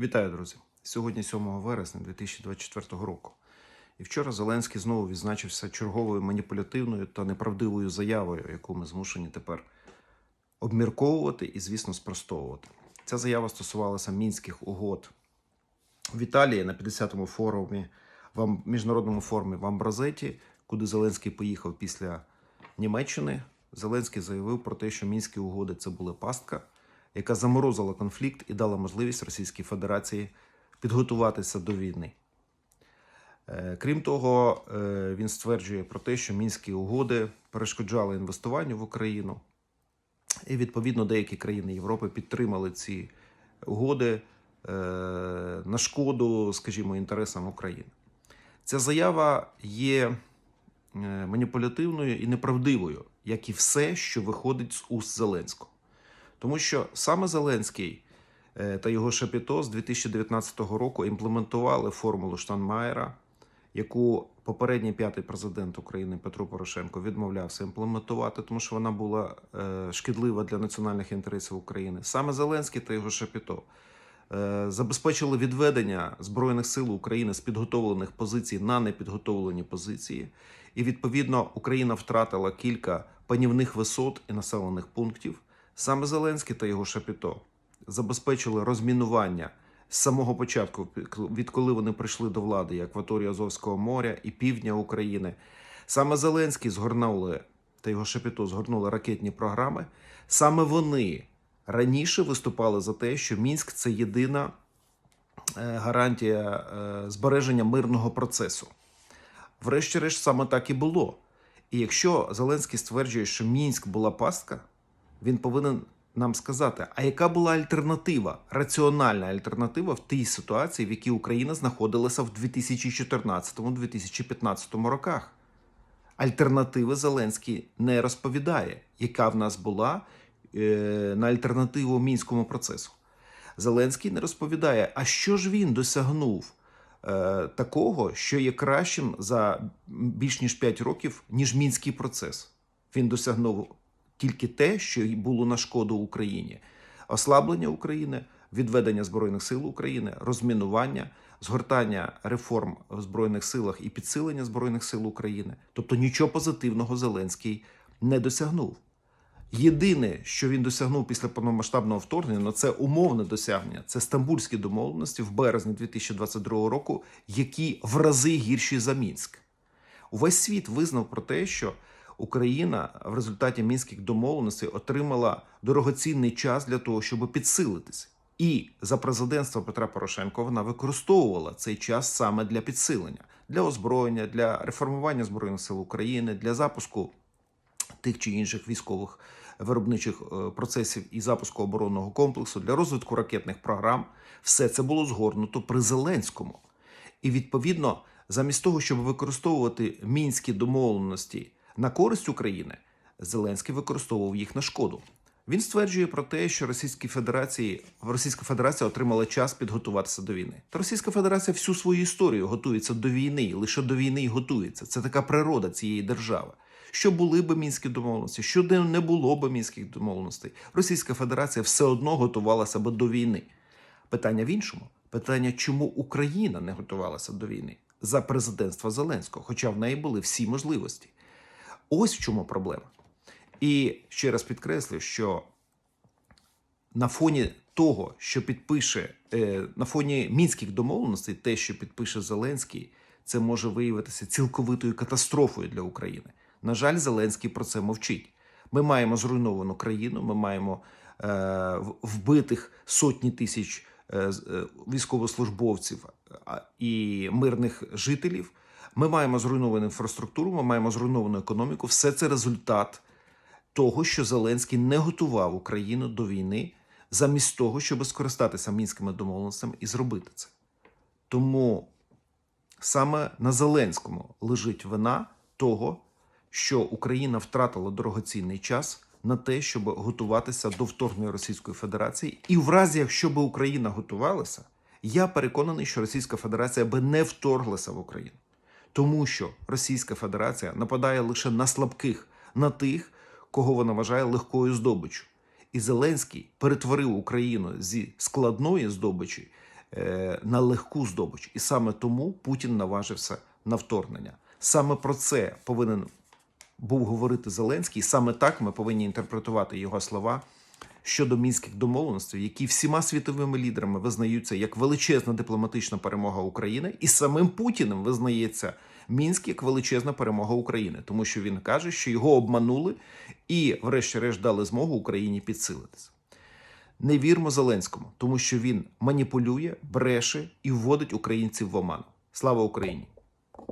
Вітаю, друзі! Сьогодні 7 вересня 2024 року. І вчора Зеленський знову відзначився черговою маніпулятивною та неправдивою заявою, яку ми змушені тепер обмірковувати і, звісно, спростовувати. Ця заява стосувалася мінських угод в Італії на 50-му форумі в міжнародному форумі в Амбразеті, куди Зеленський поїхав після Німеччини. Зеленський заявив про те, що мінські угоди це була пастка, яка заморозила конфлікт і дала можливість Російській Федерації підготуватися до війни. Е, Крім того, е, він стверджує про те, що мінські угоди перешкоджали інвестуванню в Україну, і відповідно деякі країни Європи підтримали ці угоди е, на шкоду, скажімо, інтересам України. Ця заява є маніпулятивною і неправдивою, як і все, що виходить з уст Зеленського. Тому що саме Зеленський е, та його Шапіто з 2019 року імплементували формулу Штанмаєра, яку попередній п'ятий президент України Петро Порошенко відмовлявся імплементувати, тому що вона була е, шкідлива для національних інтересів України. Саме Зеленський та його Шапіто е, забезпечили відведення Збройних сил України з підготовлених позицій на непідготовлені позиції. І відповідно Україна втратила кілька панівних висот і населених пунктів. Саме Зеленський та його Шапіто забезпечили розмінування з самого початку, відколи вони прийшли до влади, і акваторії Азовського моря і півдня України. Саме Зеленський згорнули та його Шапіто згорнули ракетні програми. Саме вони раніше виступали за те, що Мінськ це єдина е, гарантія е, збереження мирного процесу. Врешті-решт, саме так і було. І якщо Зеленський стверджує, що Мінськ була пастка, він повинен нам сказати, а яка була альтернатива, раціональна альтернатива в тій ситуації, в якій Україна знаходилася в 2014-2015 роках. Альтернативи Зеленський не розповідає, яка в нас була е, на альтернативу мінському процесу. Зеленський не розповідає, а що ж він досягнув е, такого, що є кращим за більш ніж 5 років, ніж мінський процес. Він досягнув тільки те, що було на шкоду Україні: ослаблення України, відведення збройних сил України, розмінування, згортання реформ в збройних силах і підсилення збройних сил України. Тобто нічого позитивного Зеленський не досягнув. Єдине, що він досягнув після повномасштабного вторгнення, ну це умовне досягнення. Це стамбульські домовленості в березні 2022 року, які в рази гірші за Мінськ. Увесь світ визнав про те, що Україна в результаті мінських домовленостей отримала дорогоцінний час для того, щоб підсилитися. І за президентства Петра Порошенка вона використовувала цей час саме для підсилення, для озброєння, для реформування збройних сил України, для запуску тих чи інших військових виробничих е, процесів і запуску оборонного комплексу для розвитку ракетних програм. Все це було згорнуто при Зеленському. І відповідно, замість того, щоб використовувати мінські домовленості на користь України, Зеленський використовував їх на шкоду. Він стверджує про те, що Російській Федерації Російська Федерація отримала час підготуватися до війни. Та Російська Федерація всю свою історію готується до війни, лише до війни й готується. Це така природа цієї держави. Що були б мінські домовленості, що не було б мінських домовленостей, Російська Федерація все одно готувалася би до війни. Питання в іншому: питання, чому Україна не готувалася до війни за президентства Зеленського, хоча в неї були всі можливості. Ось в чому проблема. І ще раз підкреслю, що на фоні того, що підпише, е, на фоні мінських домовленостей, те, що підпише Зеленський, це може виявитися цілковитою катастрофою для України. На жаль, Зеленський про це мовчить. Ми маємо зруйновану країну, ми маємо е, вбитих сотні тисяч е, військовослужбовців і мирних жителів. Ми маємо зруйновану інфраструктуру, ми маємо зруйновану економіку. Все це результат того, що Зеленський не готував Україну до війни, замість того, щоб скористатися мінськими домовленостями і зробити це. Тому саме на Зеленському лежить вина того, що Україна втратила дорогоцінний час на те, щоб готуватися до вторгнення Російської Федерації. І в разі, якщо би Україна готувалася, я переконаний, що Російська Федерація би не вторглася в Україну. Тому що Російська Федерація нападає лише на слабких, на тих, кого вона вважає легкою здобиччю. І Зеленський перетворив Україну зі складної здобичі е, на легку здобич. І саме тому Путін наважився на вторгнення. Саме про це повинен був говорити Зеленський. Саме так ми повинні інтерпретувати його слова щодо мінських домовленостей, які всіма світовими лідерами визнаються як величезна дипломатична перемога України, і самим Путіним визнається Мінськ як величезна перемога України, тому що він каже, що його обманули і, врешті-решт, дали змогу Україні підсилитися. Не вірмо Зеленському, тому що він маніпулює, бреше і вводить українців в оману. Слава Україні!